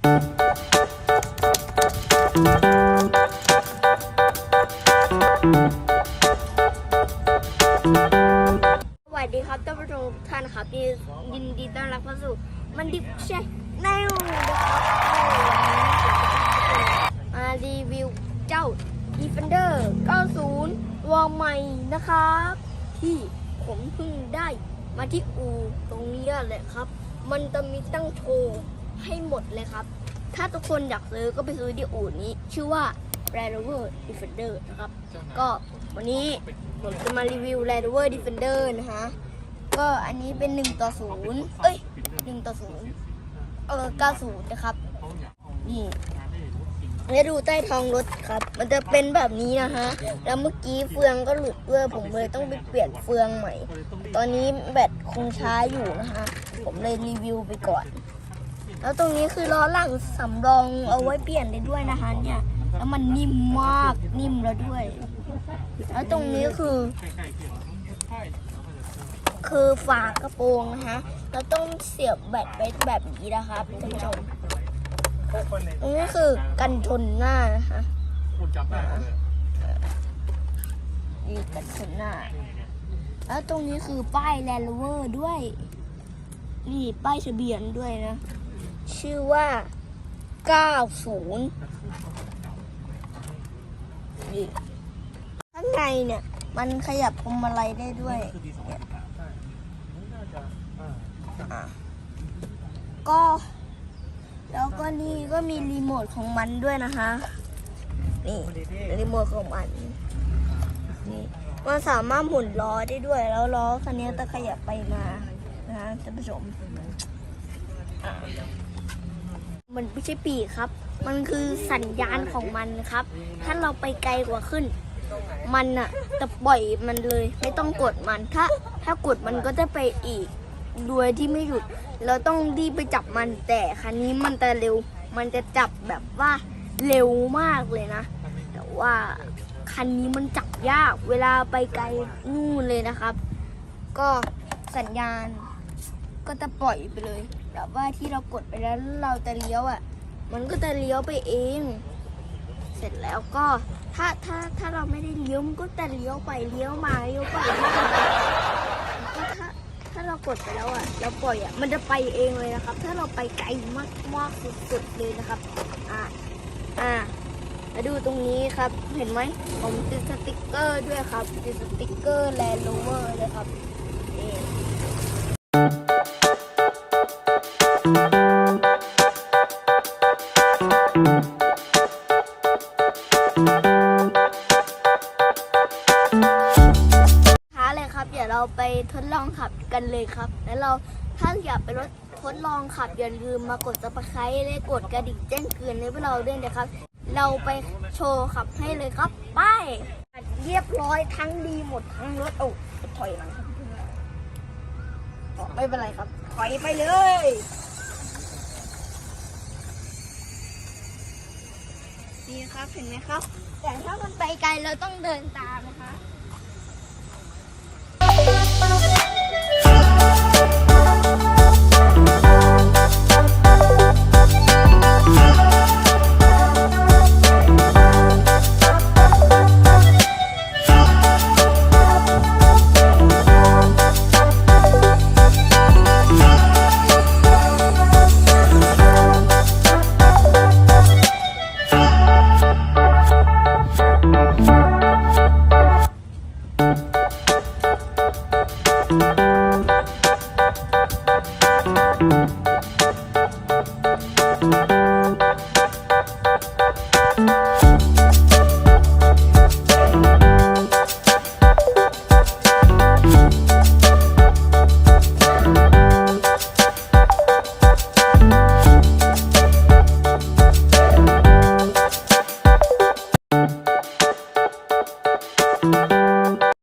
สวัสดีครับท่านผู้ชมทุกท่านครับยินดีต้อนรับเข้าสู่มันดิบใช่แนวนะครับมารีวิวเจ้า Defender 90 วอร์ใหม่นะครับ ที่ผมเพิ่งได้มาที่อูตรงนี้แหละครับ มันจะมีตั้งโชว์ ให้หมดเลยครับ ถ้าทุกคนอยากซื้อก็ไปซื้อที่อู่นี้ ชื่อว่า Land Rover Defender นะครับ ก็วันนี้ผมจะมารีวิว Land Rover Defender นะฮะ ก็อันนี้เป็น1ต่อ0เอ้ย1ต่อ0เออ90 นะครับ นี่แล้วดูใต้ท้องรถครับ มันจะเป็นแบบนี้นะฮะ แล้วเมื่อกี้เฟืองก็หลุดด้วยผมเลยต้องไปเปลี่ยนเฟืองใหม่ ตอนนี้แบตคงช้าอยู่นะฮะ ผมเลยรีวิวไปก่อน แล้วตรงนี้คือล้อหลังสำรองเอาไว้เปลี่ยนได้ด้วยนะคะ เนี่ย แล้วมันนิ่มมากนิ่มแล้วด้วย แล้วตรงนี้คือ คือฝากระโปรงนะคะเราต้องเสียบแบตไปแบบนี้นะครับท่านผู้ชมตรงนี้คือกันชนหน้านะคะนี่กันชนหน้า แล้วตรงนี้คือป้ายแลนด์โรเวอร์ด้วย นี่ป้ายทะเบียนด้วยนะ ชื่อว่า 90นี่ข้างในเนี่ย มันขยับพวงมาลัยได้ด้วยก็ แล้วก็นี่ก็มีรีโมทของมันด้วยนะคะ นี่รีโมทของมันนี่มันสามารถหมุนล้อได้ด้วย แล้วล้อคันนี้จะขยับไปมานะคะท่านผู้ชมอะ มันไม่ใช่ปีกครับ มันคือสัญญาณของมันครับ ถ้าเราไปไกลกว่าขึ้น มันอะจะปล่อยมันเลย ไม่ต้องกดมัน ถ้า ถ้ากดมันก็จะไปอีกโดยที่ไม่หยุด เราต้องรีบไปจับมัน แต่คันนี้มันจะเร็ว มันจะจับแบบว่าเร็วมากเลยนะ แต่ว่าคันนี้มันจับยาก เวลาไปไกลนู่นเลยนะครับ ก็สัญญาณ ก็จะปล่อยไปเลยแบบว่าที่เรากดไปแล้วเราจะเลี้ยวอะ มันก็จะเลี้ยวไปเอง เสร็จแล้วก็ถ้าถ้าถ้าเราไม่ได้เลี้ยวมันก็จะเลี้ยวไปเลี้ยวมาเลี้ยวไปเลี้ยวมาก็ถ้าถ้าเรากดไปแล้วอะเราปล่อยอะมันจะไปเองเลยนะครับ ถ้าเราไปไกลมากมากสุดๆเลยนะครับอ่าอ่ามาดูตรงนี้ครับ เห็นไหมผมติดสติกเกอร์ด้วยครับติดสติกเกอร์แลนด์โรเวอร์เลยครับนี่ เดี๋ยวเราไปทดลองขับกันเลยครับ แล้วเราถ้าอยากไปรถทดลองขับอย่าลืมมากดซับสไครต์และกดกระดิ่งแจ้งเตือนให้พวกเราด้วยนะครับ เราไปโชว์ขับให้เลยครับไปเรียบร้อยทั้งดีหมดทั้งรถโอ้ถอยหลังครับอ๋อไม่เป็นไรครับ ถอยไปเลยนี่ครับเห็นไหมครับ แต่ถ้ามันไปไกลเราต้องเดินตามนะคะ